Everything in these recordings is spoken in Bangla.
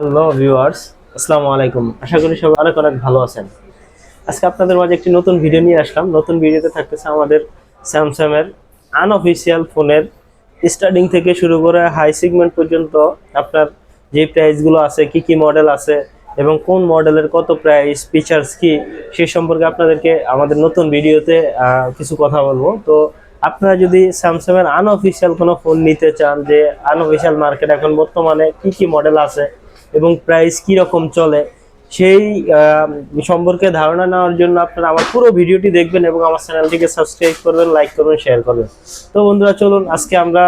হ্যালো ভিউয়ার্স আসসালামু আলাইকুম আশা করি সবাই অনেক অনেক ভালো আছেন। আজকে আপনাদের মাঝে একটি নতুন ভিডিও নিয়ে আসলাম। নতুন ভিডিওতে থাকতেছে আমাদের স্যামসাং এর আনঅফিসিয়াল ফোনের স্টার্টিং থেকে শুরু করে হাই সিগমেন্ট পর্যন্ত আপনার যে প্রাইসগুলো আছে, কি কি মডেল আছে এবং কোন মডেলের কত প্রাইস ফিচার্স কি, সে সম্পর্কে আপনাদেরকে আমাদের নতুন ভিডিওতে কিছু কথা বলব। তো আপনারা যদি স্যামসাং এর আনঅফিসিয়াল কোনো ফোন নিতে চান, যে আনঅফিসিয়াল মার্কেট এখন বর্তমানে কি কি মডেল আছে এবং প্রাইস কি রকম চলে, সেই সম্পর্কে ধারণা নেওয়ার জন্য আপনারা আমার পুরো ভিডিওটি দেখবেন এবং আমার চ্যানেলটিকে সাবস্ক্রাইব করবেন লাইক করবেন শেয়ার করবেন। তো বন্ধুরা, চলুন আজকে আমরা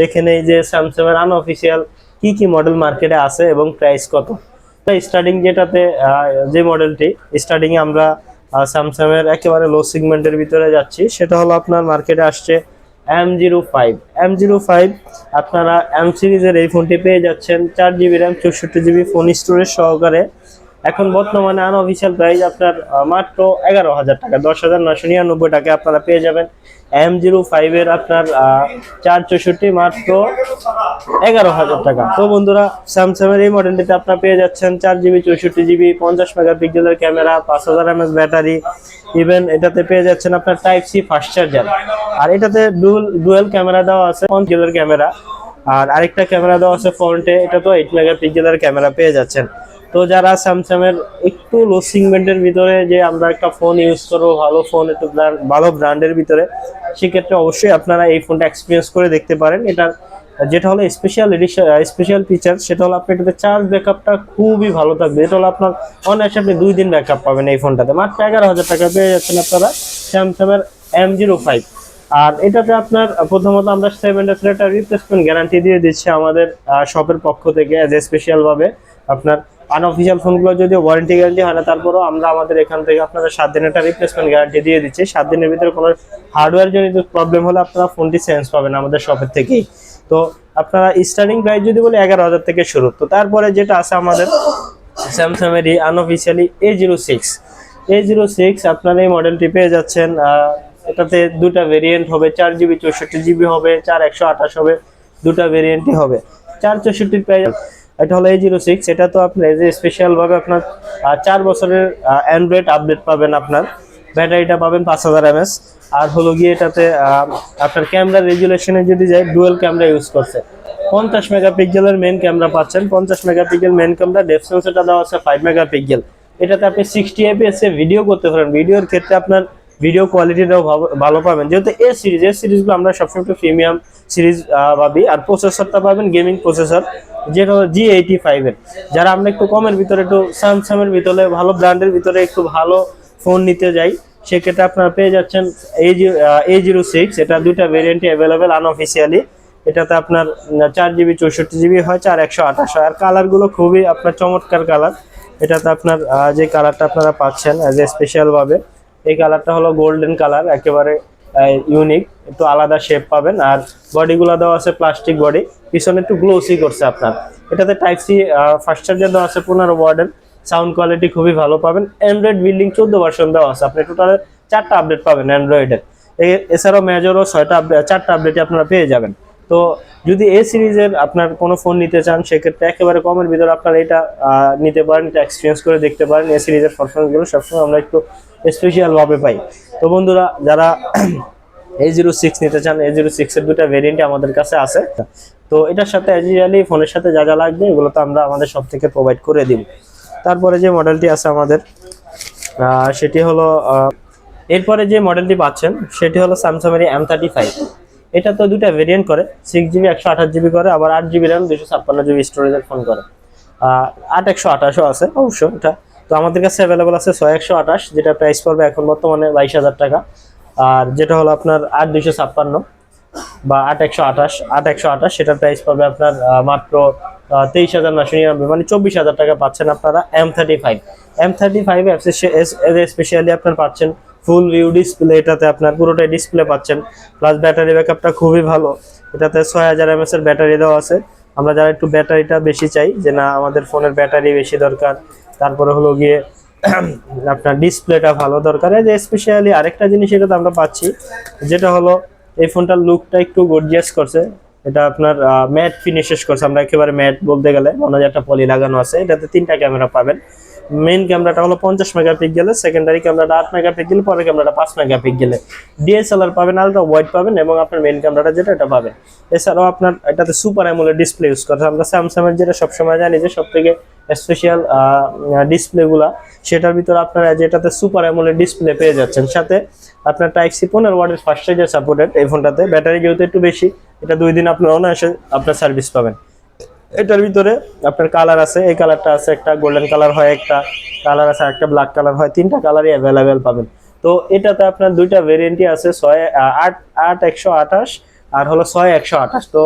দেখে নেই যে স্যামসাং এর আনঅফিসিয়াল কি কি মডেল মার্কেটে আছে এবং প্রাইস কত। স্টার্টিং যেটাতে যে মডেলটি স্টার্টিং এ আমরা স্যামসাং এর একেবারে লো সেগমেন্টের ভিতরে যাচ্ছি, সেটা হলো আপনার মার্কেটে আসছে M zero five M zero five আপনারা এম সিরিজের এই ফোনটি পেয়ে যাচ্ছেন। চার জিবি র্যাম চৌষট্টি জিবি ফোন স্টোরেজ সহকারে। এখন বর্তমানে আনঅফিসিয়াল প্রাইস আপনার মাত্র এগারো হাজার টাকা, দশ হাজার নশো নিরানব্বই টাকা আপনারা পেয়ে যাবেন। এম জিরো ফাইভের আপনার চার চৌষট্টি মাত্র এগারো হাজার টাকা। তো বন্ধুরা স্যামসাং এর এই মডেলটিতে আপনারা পেয়ে যাচ্ছেন চার জিবি চৌষট্টি জিবি পঞ্চাশ মেগাপিক্সেলের ক্যামেরা পাঁচ হাজার এমএস ব্যাটারি ইভেন এটাতে পেয়ে যাচ্ছেন আপনার টাইপ সি ফাস্ট চার্জার আর এটাতে ডুয়েল ডুয়েল ক্যামেরা দেওয়া আছে পঞ্চাশ ক্যামেরা আর আরেকটা ক্যামেরা দেওয়া আছে ফ্রন্টে এটা তো এইট মেগাপিক্সেলের ক্যামেরা পেয়ে যাচ্ছেন। তো যারা স্যামসাং এর একটু লো সিগমেন্টের ভিতরে যে আমরা একটা ফোন ইউজ করব, ভালো ফোন একটু ভালো ব্র্যান্ডের ভিতরে, সেক্ষেত্রে অবশ্যই আপনারা এই ফোনটা এক্সপিরিয়েন্স করে দেখতে পারেন। এটার যেটা হলো স্পেশাল এডিশন স্পেশাল ফিচার সেটা হলো আপনি এটাতে চার্জ ব্যাকআপটা খুবই ভালো থাকবে। এটা হলো আপনার অনায়াসে আপনি দুই দিন ব্যাকআপ পাবেন এই ফোনটাতে মাত্র এগারো হাজার টাকা পেয়ে যাচ্ছেন আপনারা স্যামসাং এর এম জিরো ফাইভ আর এটাতে আপনার প্রথমত আমরা সেভেন ডেজ একটা রিপ্লেসমেন্ট গ্যারান্টি দিয়ে দিচ্ছি আমাদের শপের পক্ষ থেকে অ্যাজ এ স্পেশাল ভাবে। আপনার আনঅফিসিয়াল ফোনগুলো যদি ওয়ারেন্টি গ্যারান্টি হয় না, তারপরেও আমরা আমাদের এখান থেকে আপনাদের সাত দিনের একটা রিপ্লেসমেন্ট গ্যারান্টি দিয়ে দিচ্ছি। সাত দিনের ভিতরে কোনো হার্ডওয়্যার জনিত প্রবলেম হলে আপনারা ফোনটি চেঞ্জ পাবেন আমাদের শপের থেকেই। তো আপনারা স্টার্টিং প্রাইস যদি বলি এগারো হাজার থেকে শুরু। তো তারপরে যেটা আছে আমাদের স্যামসাংয়েরই unofficially A zero six A zero six আপনার এই মডেলটি পেয়ে যাচ্ছেন এটাতে দুটা ভেরিয়েন্ট হবে, চার জিবি চৌষট্টি জিবি হবে, চার একশো আঠাশ হবে, দুটা ভেরিয়েন্টই হবে। চার চৌষট্টির প্রাইস এটা হলো এ জিরো সিক্স এটা তো আপনার যে স্পেশাল ভাবে আপনার চার বছরের অ্যান্ড্রয়েড আপডেট পাবেন আপনার। ব্যাটারিটা পাবেন পাঁচ হাজার এমএস আর হলো গিয়ে এটাতে আপনার ক্যামেরা রেজুলেশনে যদি যায় ডুয়েল ক্যামেরা ইউজ করছে। পঞ্চাশ মেগাপিক্সেলের মেন ক্যামেরা পাচ্ছেন। পঞ্চাশ মেগাপিক্সেল মেন ক্যামেরা ডেপ সেন্সরটা দেওয়া আছে ফাইভ মেগাপিক্সেল এটাতে আপনি সিক্সটি এপিএস ভিডিও করতে পারেন। ভিডিওর ক্ষেত্রে আপনার ভিডিও কোয়ালিটিটাও ভালো- ভালো পাবেন। যেহেতু এ সিরিজ এ সিরিজগুলো আমরা সবসময় একটু প্রিমিয়াম সিরিজ ভাবি। আর প্রসেসরটা পাবেন গেমিং প্রসেসর যেটা জি এইটি ফাইভের যারা আমরা একটু কমের ভিতরে, একটু স্যামসাং এর ভিতরে, ভালো ব্র্যান্ডের ভিতরে একটু ভালো ফোন নিতে যাই, সেক্ষেত্রে আপনারা পেয়ে যাচ্ছেন এ জিরো সিক্স এটা দুইটা ভেরিয়েন্টই অ্যাভেলেবেল আনঅফিসিয়ালি এটাতে আপনার চার জিবি চৌষট্টি জিবি হয়, চার একশো আঠাশ আর কালারগুলো খুবই আপনার চমৎকার কালার এটাতে আপনার যে কালারটা আপনারা পাচ্ছেন অ্যাজ এ স্পেশাল ভাবে, এই কালারটা হলো গোল্ডেন কালার একেবারে ইউনিক একটু আলাদা শেপ পাবেন। আর বডিগুলো দেওয়া আছে প্লাস্টিক বডি পিছনে একটু গ্লোসি করছে আপনার। এটাতে টাইপ সি ফার্স্ট চার্জার দেওয়া আছে পনেরো ওয়ার্ডের সাউন্ড কোয়ালিটি খুবই ভালো পাবেন। অ্যান্ড্রয়েড বিল্ডিং চোদ্দ ভার্সন দেওয়া আছে। আপনি টোটাল চারটা আপডেট পাবেন অ্যান্ড্রয়েডের এছাড়াও মেজরও ছয়টা আপডেট চারটা আপডেটই আপনারা পেয়ে যাবেন। তো যদি এ সিরিজের আপনার কোনো ফোন নিতে চান, সেক্ষেত্রে একেবারে কমের ভিতরে আপনারা এটা নিতে পারেন, এটা এক্সপিরিয়েন্স করে দেখতে পারেন। এ সিরিজের পারফরমেন্সগুলো সবসময় আমরা একটু স্পেশাল ভাবে পাই। তো বন্ধুরা, যারা এ জিরো সিক্স নিতে চান এ জিরো সিক্স এর দুটা ভেরিয়েন্ট আমাদের কাছে আছে। তো এটার সাথে অ্যাজিয়ালি ফোনের সাথে যা যা লাগবে, এগুলো তো আমরা আমাদের সব থেকে প্রোভাইড করে দিব। তারপরে যে মডেলটি আছে আমাদের সেটি হলো এরপরে যে মডেলটি পাচ্ছেন, সেটি হলো স্যামসাং এর এম থার্টি ফাইভ এটা তো দুটা ভেরিয়েন্ট করে সিক্স জিবি একশো আঠাশ জিবি করে, আবার আট জিবি র্যাম দুশো ছাপ্পান্ন জিবি স্টোরেজের ফোন করে। আট একশো আঠাশও আছে অবশ্য এটা। তো আমাদের কাছে অ্যাভেলেবল আছে ছয় একশো আঠাশ, যেটা প্রাইস পড়বে এখন বর্তমানে বাইশ হাজার টাকা। আর যেটা হলো আপনার আট দুশো ছাপ্পান্ন বা আট একশো আঠাশ, আট একশো আঠাশ, সেটার প্রাইস পাবে আপনার মাত্র তেইশ হাজার নশো নিরানব্বই মানে চব্বিশ হাজার টাকা পাচ্ছেন আপনারা M thirty five M thirty five specially আপনার পাচ্ছেন ফুল ভিউ ডিসপ্লে এটাতে আপনার পুরোটাই ডিসপ্লে পাচ্ছেন। প্লাস ব্যাটারি ব্যাকআপটা খুবই ভালো। এটাতে ছয় হাজার এমএস এর ব্যাটারি দেওয়া আছে। আমরা যারা একটু ব্যাটারিটা বেশি চাই, যে না, আমাদের ফোনের ব্যাটারি বেশি দরকার। তারপরে হলো গিয়ে আপনার ডিসপ্লেটা ভালো দরকার। যে স্পেশালি আরেকটা জিনিস এটাতে আমরা পাচ্ছি, যেটা হলো এই ফোনটার লুকটা একটু গর্জিয়াস করছে। এটা আপনার ম্যাট ফিনিশেস করছে। আমরা একেবারে ম্যাট বলতে গেলে মনে হয় একটা পলি লাগানো আছে। এটাতে তিনটা ক্যামেরা পাবেন। মেইন ক্যামেরাটা হলো পঞ্চাশ মেগাপিক্সেলের সেকেন্ডারি ক্যামেরাটা আট মেগাপিক্সেল পরের ক্যামেরাটা পাঁচ মেগাপিক্সেলের ডিএসএলআর পাবেন আলট্রা ওয়াইড পাবেন এবং আপনার মেইন ক্যামেরাটা যেটা, এটা পাবেন। এছাড়াও আপনার এটাতে সুপার অ্যামোলেড ডিসপ্লে ইউজ করছে। আমরা স্যামসাং এর যেটা সবসময় জানি যে সব থেকে স্পেশাল ডিসপ্লেগুলা সেটার ভিতরে আপনারা যেটাতে সুপার অ্যামোলেড ডিসপ্লে পেয়ে যাচ্ছেন। সাথে আপনার টাইপ সি পনেরো ওয়ার্ডের ফাস্ট চার্জার সাপোর্টেড এই ফোনটাতে ব্যাটারি যেহেতু একটু বেশি এটা দুই দিন আপনার অনায়াসে আপনার সার্ভিস পাবেন। এটার ভিতরে আপনার কালার আছে, এই কালারটা আছে একটা গোল্ডেন কালার হয় একটা কালার আছে একটা ব্ল্যাক কালার হয়, তিনটা কালারই অ্যাভেলেবেল পাবেন। তো এটাতে আপনার দুইটা ভেরিয়েন্টই আছে, ছয় আট আট একশো আঠাশ আর হলো ছয় একশো আঠাশ। তো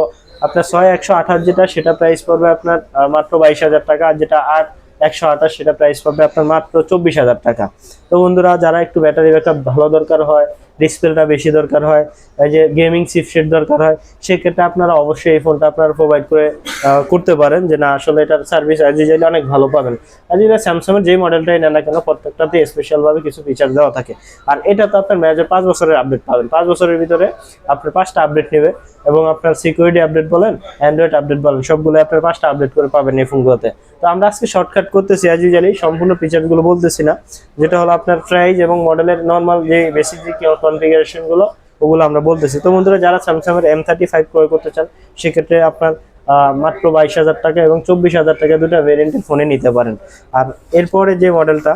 আপনার ছয় একশো আঠাশ যেটা, সেটা প্রাইস পড়বে আপনার মাত্র বাইশ হাজার টাকা আর যেটা আট একশো আঠাশ, সেটা প্রাইস পাবে আপনার মাত্র চব্বিশ হাজার টাকা। তো বন্ধুরা, যারা একটু ব্যাটারি ব্যাকআপ ভালো দরকার হয় ডিসপ্লেটা বেশি দরকার হয়, এই যে গেমিং চিপসেট দরকার হয়, সেক্ষেত্রে আপনারা অবশ্যই এই ফোনটা আপনারা প্রোভাইড করে করতে পারেন যে না, আসলে এটার সার্ভিস অ্যাজ ইউজুয়ালি অনেক ভালো পাবেন। অ্যাজ ইউজুয়ালি স্যামসাংয়ের যে মডেলটাই নেন না কেন, প্রত্যেকটাতে স্পেশালভাবে কিছু ফিচার দেওয়া থাকে। আর এটা তো আপনার মেয়াজে পাঁচ বছরের আপডেট পাবেন। পাঁচ বছরের ভিতরে আপনার পাঁচটা আপডেট নেবে এবং আপনার সিকিউরিটি আপডেট বলেন অ্যান্ড্রয়েড আপডেট বলেন সবগুলো আপনার পাঁচটা আপডেট করে পাবেন এই ফোনগুলোতে তো আমরা আজকে শর্টকাট করতেছি অ্যাজ ইউজুয়ালি সম্পূর্ণ ফিচারগুলো বলতেছি না। যেটা হলো আপনার প্রাইস এবং মডেলের নর্মাল যে বেসিক যে কনফিগারেশনগুলো ওগুলো আমরা বলতেছি। তো বন্ধুরা, যারা স্যামসাং এর এম থার্টি ফাইভ ক্রয় করতে চান, সেক্ষেত্রে আপনার মাত্র বাইশ হাজার টাকা এবং চব্বিশ হাজার টাকা দুটা ভেরিয়েন্টের ফোনে নিতে পারেন। আর এরপরে যে মডেলটা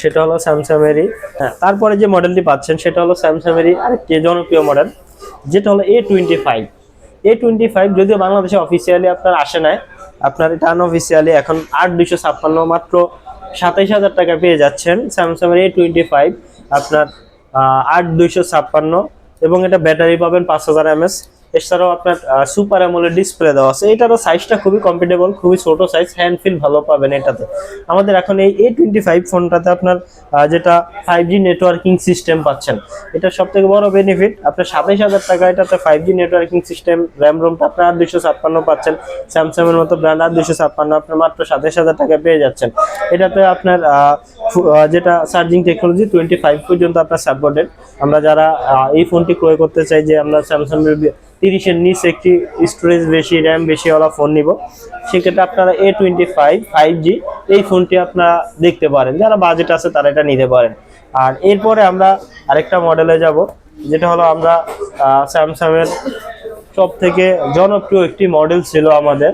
সেটা হলো স্যামসাংয়েরই হ্যাঁ তারপরে যে মডেলটি পাচ্ছেন, সেটা হলো স্যামসাংয়েরই আরেকটি জনপ্রিয় মডেল যেটা হলো A twenty five A twenty five যদিও বাংলাদেশে অফিসিয়ালি আপনার আসে নাই আপনার এটা আনঅফিসিয়ালি এখন আট দুশো ছাপ্পান্ন মাত্র সাতাইশ হাজার টাকা পেয়ে যাচ্ছেন স্যামসাং এ টোয়েন্টি ফাইভ আপনার আট দুইশো ছাপ্পান্ন, এবং এটা ব্যাটারি পাবেন পাঁচ হাজার এমএস এছাড়াও আপনার সুপার অ্যামোলেড ডিসপ্লে দেওয়া আছে। এটারও সাইজটা খুবই কম্পিটেবল খুবই ছোট সাইজ হ্যান্ড ফিল ভালো পাবেন এটাতে। আমাদের এখন এই এ টোয়েন্টি ফাইভ ফোনটাতে আপনার যেটা ফাইভ জি নেটওয়ার্কিং সিস্টেম পাচ্ছেন। এটা সব থেকে বড় বেনিফিট আপনার সাতাইশ হাজার টাকা এটাতে five G networking system RAM রোমটা আপনার দুশো ছাপ্পান্ন পাচ্ছেন। স্যামসাং এর মতো ব্র্যান্ড আর দুশো ছাপ্পান্ন, আপনার মাত্র সাতাইশ হাজার টাকা পেয়ে যাচ্ছেন। এটাতে আপনার যেটা চার্জিং টেকনোলজি টোয়েন্টি ফাইভ পর্যন্ত আপনার সাপোর্টেড আমরা যারা এই ফোনটি ক্রয় করতে চাই যে আমরা স্যামসাং তিরিশের নিচে একটি স্টোরেজ বেশি র্যাম বেশিওয়ালা ফোন নিব, সেক্ষেত্রে আপনারা A twenty five five G এই ফোনটি আপনারা দেখতে পারেন। যারা বাজেট আছে তারা এটা নিতে পারেন। আর এরপরে আমরা আরেকটা মডেলে যাব, যেটা হলো আমরা স্যামসাং এর সব থেকে জনপ্রিয় একটি মডেল ছিল আমাদের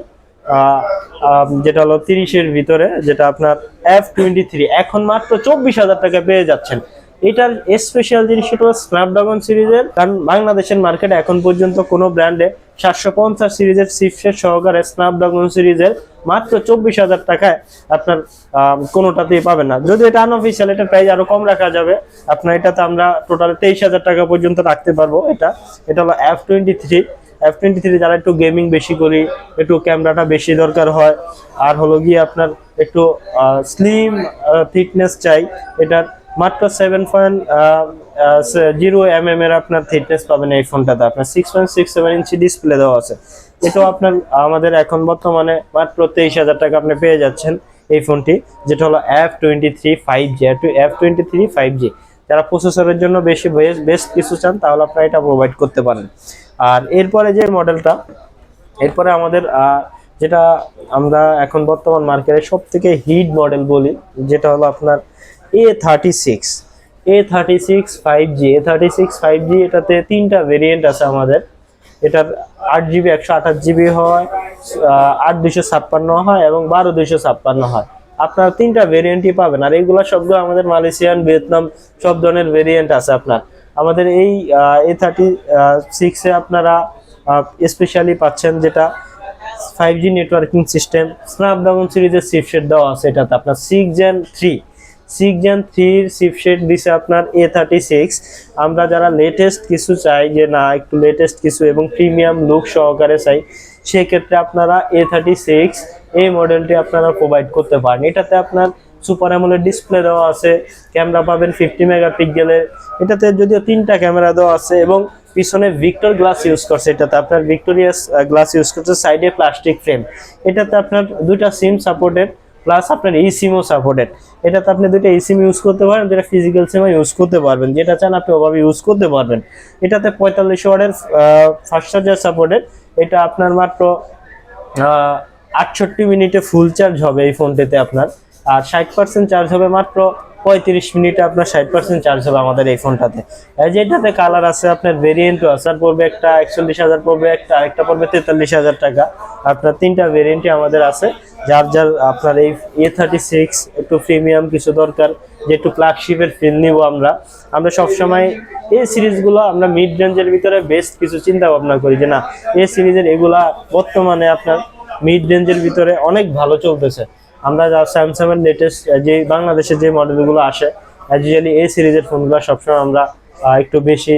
যেটা হলো তিরিশের ভিতরে, যেটা আপনার এফ টোয়েন্টি থ্রি এখন মাত্র চব্বিশ হাজার টাকা পেয়ে যাচ্ছেন। এটার স্পেশাল জিনিস সেটা স্ন্যাপড্রাগন সিরিজের, কারণ বাংলাদেশের মার্কেটে এখন পর্যন্ত কোনো ব্র্যান্ডে সাতশো পঞ্চাশ সিরিজের চিপসেট সহকারে স্ন্যাপড্রাগন সিরিজের মাত্র চব্বিশ হাজার টাকায় আপনার কোনোটাতেই পাবেন না। যদি এটা আনঅফিসিয়াল এটার প্রাইস আরও কম রাখা যাবে। আপনার এটাতে আমরা টোটাল তেইশ হাজার টাকা পর্যন্ত রাখতে পারব এটা। এটা হলো F twenty three F twenty three যারা একটু গেমিং বেশি করি, একটু ক্যামেরাটা বেশি দরকার হয়। আর হলো গিয়ে আপনার একটু স্লিম ফিটনেস চাই, এটার মাত্র seven point zero M M এর আপনার থিকনেস পাবেন এই ফোনটাতে আপনার six point six seven inch display দেওয়া আছে। এটাও আপনার, আমাদের এখন বর্তমানে মাত্র তেইশ হাজার টাকা আপনি পেয়ে যাচ্ছেন এই ফোনটি যেটা হলো F twenty three five G F twenty three five G যারা প্রসেসরের জন্য বেশি বেস্ট কিছু চান, তাহলে আপনারা এটা প্রোভাইড করতে পারেন। আর এরপরে যে মডেলটা এরপরে আমাদের যেটা আমরা এখন বর্তমান মার্কেটে সব থেকে হিট মডেল বলি, যেটা হলো আপনার A thirty six A thirty six five G A thirty six five G এটাতে তিনটা ভেরিয়েন্ট আছে আমাদের। এটার আট জিবি একশো আঠাশ জিবি হয় আট দুশো ছাপ্পান্ন হয় এবং বারো দুশো ছাপ্পান্ন হয়। আপনার তিনটা ভেরিয়েন্টই পাবেন। আর এইগুলো সবগুলো আমাদের মালয়েশিয়ান, ভিয়েতনাম, সব ধরনের ভেরিয়েন্ট আছে আপনার। আমাদের এই এ থার্টি সিক্সে আপনারা স্পেশালি পাচ্ছেন যেটা five G networking system Snapdragon সিরিজের চিপসেট দেওয়া আছে এটাতে। আপনার six gen three six gen থ্রির চিপসেট দিছে আপনার এ থার্টি সিক্স আমরা যারা লেটেস্ট কিছু চাই যে না, একটু লেটেস্ট কিছু এবং প্রিমিয়াম লুক সহকারে চাই, সেক্ষেত্রে আপনারা এ থার্টি সিক্স এই মডেলটি আপনারা প্রোভাইড করতে পারেন। এটাতে আপনার সুপার অ্যামোলেড ডিসপ্লে দেওয়া আছে ক্যামেরা পাবেন ফিফটি মেগাপিক্সেলের এটাতে যদিও তিনটা ক্যামেরা দেওয়া আছে এবং পিছনে ভিক্টর গ্লাস ইউজ করছে। এটাতে আপনার ভিক্টোরিয়াস গ্লাস ইউজ করছে সাইডে প্লাস্টিক ফ্রেম এটাতে আপনার দুইটা সিম সাপোর্টেড প্লাস আপনার এই সিমও সাপোর্টেড এটাতে আপনি দুইটা এই সিম ইউজ করতে পারেন যেটা ফিজিক্যাল সিমও ইউজ করতে পারবেন। যেটা চান আপনি ওভাবে ইউজ করতে পারবেন। এটাতে পঁয়তাল্লিশ ওয়ার্ডের ফাস্ট চার্জার সাপোর্টেড এটা আপনার মাত্র আটষট্টি মিনিটে ফুল চার্জ হবে এই ফোনটিতে আপনার। আর ষাট পার্সেন্ট চার্জ হবে মাত্র পঁয়ত্রিশ মিনিটে আপনার ষাট পার্সেন্ট চার্জ হবে আমাদের এই ফোনটাতে যেটাতে কালার আছে, আপনার ভেরিয়েন্টও আছে। আর পড়বে একটা একচল্লিশ হাজার, পড়বে একটা, আরেকটা পড়বে তেতাল্লিশ হাজার টাকা। আপনার তিনটা ভেরিয়েন্টই আমাদের আছে। যার যার আপনার এই এ থার্টি সিক্স একটু প্রিমিয়াম কিছু দরকার যে একটু ফ্ল্যাগশিপের ফিল নিব আমরা। আমরা সবসময় এই সিরিজগুলো আমরা মিড রেঞ্জের ভিতরে বেস্ট কিছু চিন্তা ভাবনা করি যে না, এই সিরিজের এগুলা বর্তমানে আপনার মিড রেঞ্জের ভিতরে অনেক ভালো চলতেছে। আমরা যা স্যামসাং এর লেটেস্ট যে বাংলাদেশে যে মডেলগুলো আসে অ্যাকচুয়ালি এই সিরিজের ফোনগুলো সবসময় আমরা একটু বেশি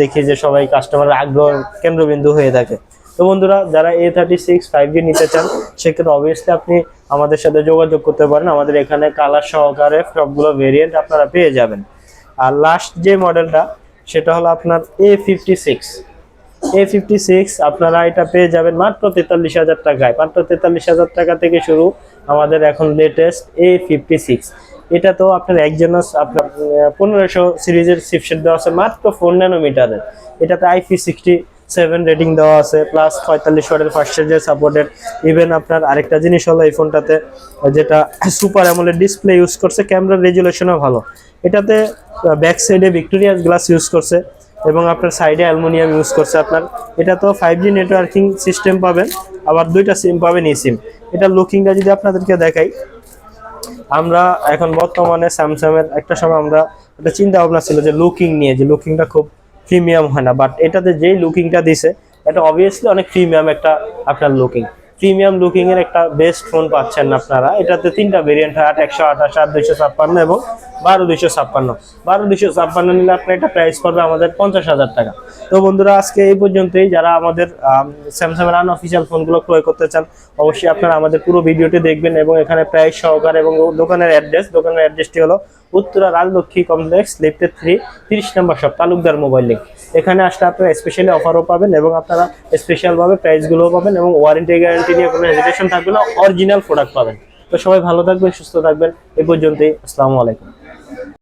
দেখি যে সবাই কাস্টমার আগ্রহ কেন্দ্রবিন্দু হয়ে থাকে। তো বন্ধুরা, যারা A thirty six five G নিতে চান, সেক্ষেত্রে অবভিয়াসলি আপনি আমাদের সাথে যোগাযোগ করতে পারেন। আমাদের এখানে কালার সহকারে সবগুলো ভেরিয়েন্ট আপনারা পেয়ে যাবেন। আর লাস্ট যে মডেলটা সেটা হলো আপনার A fifty six A fifty six আপনারা এটা পেয়ে যাবেন মাত্র তেতাল্লিশ হাজার টাকায়। মাত্র তেতাল্লিশ হাজার টাকা থেকে শুরু আমাদের এখন লেটেস্ট এ ফিফটি সিক্স এটা তো আপনার একজনের আপনার পনেরোশো সিরিজের চিপসেট দেওয়া আছে মাত্র ফোর ন্যানোমিটারের এটাতে আইপি সিক্সটি সেভেন রেটিং দেওয়া আছে প্লাস পঁয়তাল্লিশ ওয়াটের ফার্স্ট চার্জের সাপোর্টেড ইভেন আপনার আরেকটা জিনিস হলো এই ফোনটাতে, যেটা সুপার অ্যামোলেড ডিসপ্লে ইউজ করছে ক্যামেরার রেজুলেশনও ভালো। এটাতে ব্যাক সাইডে ভিক্টোরিয়াস গ্লাস ইউজ করছে। এবং আপনার সাইডে অ্যালুমিনিয়াম ইউজ করছে আপনার। এটা তো ফাইভ জি নেটওয়ার্কিং সিস্টেম পাবেন, আবার দুইটা সিম পাবেন ই সিম এটার লুকিংটা যদি আপনাদেরকে দেখাই, আমরা এখন বর্তমানে স্যামসাংয়ের একটা সময় আমরা একটা চিন্তা ভাবনা ছিল যে লুকিং নিয়ে, যে লুকিংটা খুব প্রিমিয়াম হয় না বাট এটাতে যেই লুকিংটা দিছে, এটা অবভিয়াসলি অনেক প্রিমিয়াম একটা আপনার লুকিং প্রিমিয়াম লুকিং এর একটা বেস্ট ফোন পাচ্ছেন আপনারা। এটাতে তিনটা ভেরিয়েন্ট হয়, আট একশো আঠাশ, আট দুইশো ছাপ্পান্ন এবং বারো দুইশো ছাপ্পান্ন। বারো দুইশো ছাপ্পান্ন নিলে আপনার এটা প্রাইস পড়বে আমাদের পঞ্চাশ হাজার টাকা। তো বন্ধুরা, আজকে এই পর্যন্তই। যারা আমাদের স্যামসাং এর আনঅফিসিয়াল ফোনগুলো ক্রয় করতে চান, অবশ্যই আপনারা আমাদের পুরো ভিডিওটি দেখবেন এবং এখানে প্রাইস সহকারে এবং দোকানের অ্যাড্রেস দোকানের অ্যাড্রেসটি হলো Uttara Rajlakshmi complex lifted three, তিরিশ নম্বর শপ, তালুকদার মোবাইল লিঙ্ক এখানে আসলে আপনারা স্পেশালি অফারও পাবেন এবং আপনারা স্পেশালভাবে প্রাইসগুলোও পাবেন এবং ওয়ারেন্টি গ্যারান্টি নিয়ে কোনো হেজিটেশন থাকবে না অরিজিনাল প্রোডাক্ট পাবেন। তো সবাই ভালো থাকবেন, সুস্থ থাকবেন। এ পর্যন্তই, আসসালামু আলাইকুম।